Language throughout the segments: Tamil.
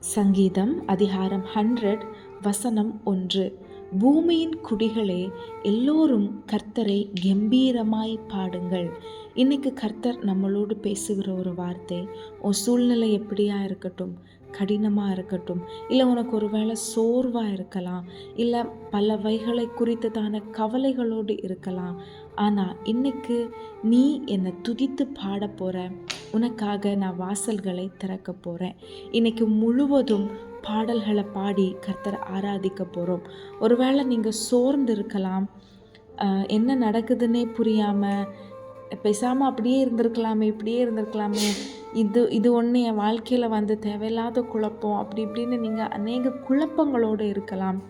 சங்கீதம் அதிகாரம் ஹண்ட்ரட் வசனம் ஒன்று. பூமியின் குடிகளே எல்லோரும் கர்த்தரை கம்பீரமாய் பாடுங்கள். இன்னைக்கு கர்த்தர் நம்மளோடு பேசுகிற ஒரு வார்த்தை உன் சூழ்நிலை எப்படியா இருக்கட்டும் கடினமாக இருக்கட்டும். இல்லை உனக்கு ஒரு வேளை சோர்வாக இருக்கலாம். இல்லை பல வைகளை குறித்ததான கவலைகளோடு இருக்கலாம். ஆனால் இன்னைக்கு நீ என்னை துதித்து பாட போகிற உனக்காக நான் வாசல்களை திறக்க போகிறேன் இன்னைக்கு முழுவதும் பாடல்களை பாடி கர்த்தரை ஆராதிக்க போகிறோம் ஒருவேளை நீங்கள் சோர்ந்து இருக்கலாம் என்ன நடக்குதுன்னே புரியாமல் பேசாமல் அப்படியே இருந்திருக்கலாமே இப்படியே இருந்திருக்கலாமே. இது இது ஒன்று என் வாழ்க்கையில் வந்து தேவையில்லாத குழப்பம். அப்படி இப்படின்னு நீங்கள் அநேக குழப்பங்களோடு இருக்கலாம்.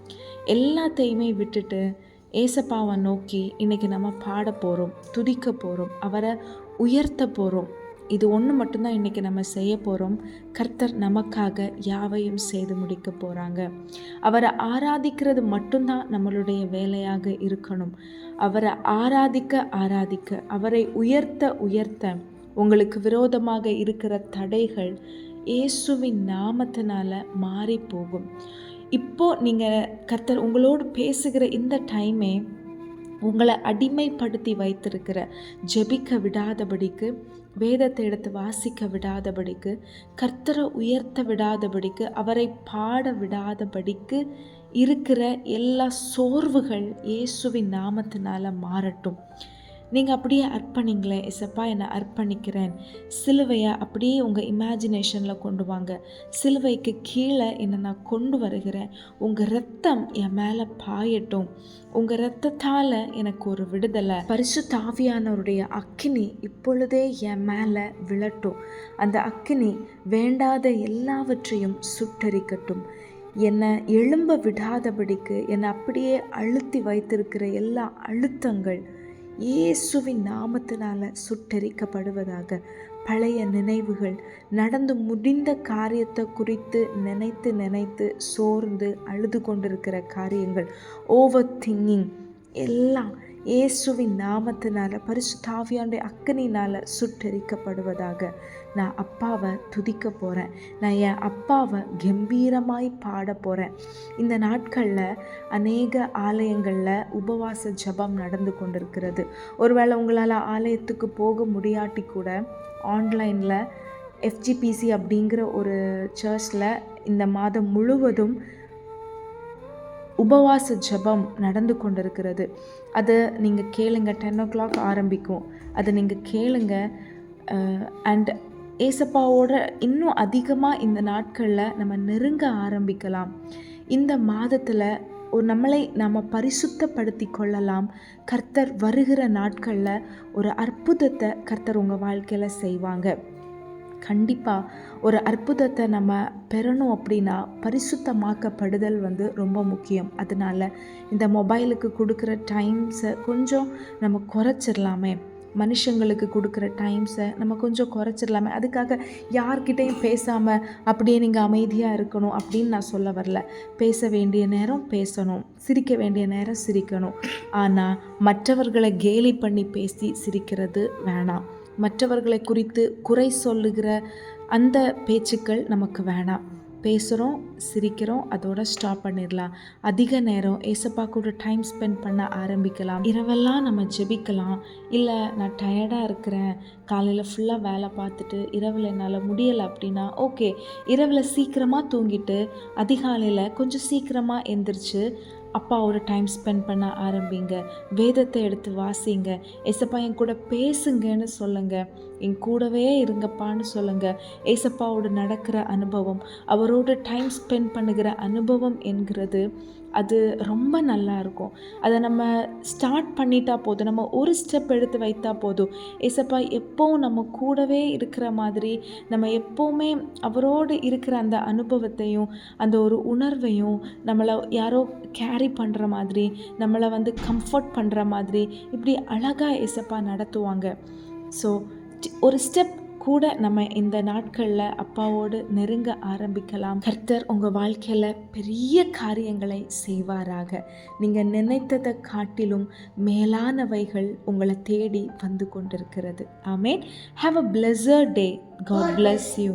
எல்லாத்தையுமே விட்டுட்டு ஏசப்பாவை நோக்கி இன்றைக்கி நம்ம பாட போகிறோம் துதிக்க போகிறோம் அவரை உயர்த்த போகிறோம் இது ஒன்று மட்டும்தான் இன்றைக்கி நம்ம செய்ய போகிறோம் கர்த்தர் நமக்காக யாவையும் செய்து முடிக்க போகிறாங்க அவரை ஆராதிக்கிறது மட்டும்தான் நம்மளுடைய வேலையாக இருக்கணும். அவரை ஆராதிக்க ஆராதிக்க அவரை உயர்த்த உயர்த்த உங்களுக்கு விரோதமாக இருக்கிற தடைகள் இயேசுவின் நாமத்தினால மாறி போகும் இப்போது நீங்கள் கர்த்தர் உங்களோடு பேசுகிற இந்த டைமே உங்களை அடிமைப்படுத்தி வைத்திருக்கிற ஜெபிக்க விடாதபடிக்கு வேதத்தை எடுத்து வாசிக்க விடாதபடிக்கு கர்த்தரை உயர்த்த விடாதபடிக்கு அவரை பாட விடாதபடிக்கு இருக்கிற எல்லா சோர்வுகள் இயேசுவின் நாமத்தினால மாறட்டும். நீங்கள் அப்படியே அர்ப்பணிங்களேன் இசப்பா என்னை அர்ப்பணிக்கிறேன். சிலுவையை அப்படியே உங்கள் இமேஜினேஷனில் கொண்டு வாங்க. சிலுவைக்கு கீழே என்னை நான் கொண்டு வருகிறேன். உங்கள் ரத்தம் என் மேலே பாயட்டும். உங்கள் ரத்தத்தால் எனக்கு ஒரு விடுதலை. பரிசு தாவியானவருடைய அக்கினி இப்பொழுதே என் மேலே விழட்டும். அந்த அக்கினி வேண்டாத எல்லாவற்றையும் சுட்டரிக்கட்டும். என்னை எழும்ப விடாதபடிக்கு என்னை அப்படியே அழுத்தி வைத்திருக்கிற எல்லா அழுத்தங்கள் இயேசுவின் நாமத்தினால் சுட்டரிக்கப்படுவதாக பழைய நினைவுகள் நடந்து முடிந்த காரியத்தை குறித்து நினைத்து நினைத்து சோர்ந்து அழுது கொண்டிருக்கிற காரியங்கள் ஓவர் திங்கிங் எல்லாம் இயேசுவின் நாமத்தினால தாவியாண்டை அக்கனினால் சுட்டரிக்கப்படுவதாக நான் அப்பாவை துதிக்க போகிறேன் நான் என் அப்பாவை கம்பீரமாய் பாட போகிறேன் இந்த நாட்களில் அநேக ஆலயங்களில் உபவாச ஜபம் நடந்து கொண்டிருக்கிறது. ஒருவேளை உங்களால் ஆலயத்துக்கு போக முடியாட்டி கூட ஆன்லைனில் எஃப்ஜிபிசி அப்படிங்கிற ஒரு சர்ச்சில் இந்த மாதம் முழுவதும் உபவாச ஜபம் நடந்து கொண்டிருக்கிறது. அதை நீங்கள் கேளுங்க டென் ஓ கிளாக் ஆரம்பிக்கும். அதை நீங்கள் கேளுங்க அண்ட் ஏசப்பாவோட இன்னும் அதிகமாக இந்த நாட்களில் நம்ம நெருங்க ஆரம்பிக்கலாம். இந்த மாதத்தில் ஒரு நம்மளை நம்ம பரிசுத்தப்படுத்தி கொள்ளலாம். கர்த்தர் வருகிற நாட்களில் ஒரு அற்புதத்தை கர்த்தர் உங்கள் வாழ்க்கையில் செய்வாங்க. கண்டிப்பாக ஒரு அற்புதத்தை நம்ம பெறணும் அப்படின்னா பரிசுத்தமாக்கப்படுதல் வந்து ரொம்ப முக்கியம். அதனால் இந்த மொபைலுக்கு கொடுக்குற டைம்ஸை கொஞ்சம் நம்ம குறைச்சிடலாமே. மனுஷங்களுக்கு கொடுக்குற டைம்ஸை நம்ம கொஞ்சம் குறைச்சிடலாமே. அதுக்காக யார்கிட்டையும் பேசாமல் அப்படியே நீங்கள் அமைதியாக இருக்கணும் அப்படின்னு நான் சொல்ல வரல. பேச வேண்டிய நேரம் பேசணும். சிரிக்க வேண்டிய நேரம் சிரிக்கணும். ஆனால் மற்றவர்களை கேலி பண்ணி பேசி சிரிக்கிறது வேணாம். மற்றவர்களை குறித்து குறை சொல்லுகிற அந்த பேச்சுக்கள் நமக்கு வேணாம். பேசுகிறோம் சிரிக்கிறோம் அதோட ஸ்டாப் பண்ணிடலாம். அதிக நேரம் ஏசப்பா கூட டைம் ஸ்பெண்ட் பண்ண ஆரம்பிக்கலாம். இரவெல்லாம் நம்ம ஜெபிக்கலாம். இல்லை நான் டயர்டாக இருக்கிறேன். காலையில் ஃபுல்லாக வேலை பார்த்துட்டு இரவில் என்னால் முடியலை அப்படின்னா ஓகே இரவில் சீக்கிரமாக தூங்கிட்டு அதிகாலையில் கொஞ்சம் சீக்கிரமாக எந்திரிச்சு அப்பாவோட டைம் ஸ்பெண்ட் பண்ண ஆரம்பிங்க. வேதத்தை எடுத்து வாசிங்க. ஏசப்பா என் கூட பேசுங்கன்னு சொல்லுங்கள் என் கூடவே இருங்கப்பான்னு சொல்லுங்கள் ஏசப்பாவோட நடக்கிற அனுபவம் அவரோட டைம் ஸ்பெண்ட் பண்ணுகிற அனுபவம் என்கிறது. அது ரொம்ப நல்லா இருக்கும். அதை நம்ம ஸ்டார்ட் பண்ணிட்டா போதும். நம்ம ஒரு ஸ்டெப் எடுத்து வைத்தா போதும். ஏசப்பா எப்போவும் நம்ம கூடவே இருக்கிற மாதிரி நம்ம எப்போவுமே அவரோடு இருக்கிற அந்த அனுபவத்தையும் அந்த ஒரு உணர்வையும் நம்மளை யாரோ கேரி பண்ணுற மாதிரி நம்மளை வந்து கம்ஃபர்ட் பண்ணுற மாதிரி இப்படி அழகாக ஏசப்பா நடத்துவாங்க. ஸோ ஒரு ஸ்டெப் கூட நம்ம இந்த நாட்களில் அப்பாவோடு நெருங்க ஆரம்பிக்கலாம். கர்த்தர் உங்கள் வாழ்க்கையில் பெரிய காரியங்களை செய்வாராக. நீங்கள் நினைத்ததை காட்டிலும் மேலானவைகள் உங்களை தேடி வந்து கொண்டிருக்கிறது. ஆமேன். Have a pleasure day God bless you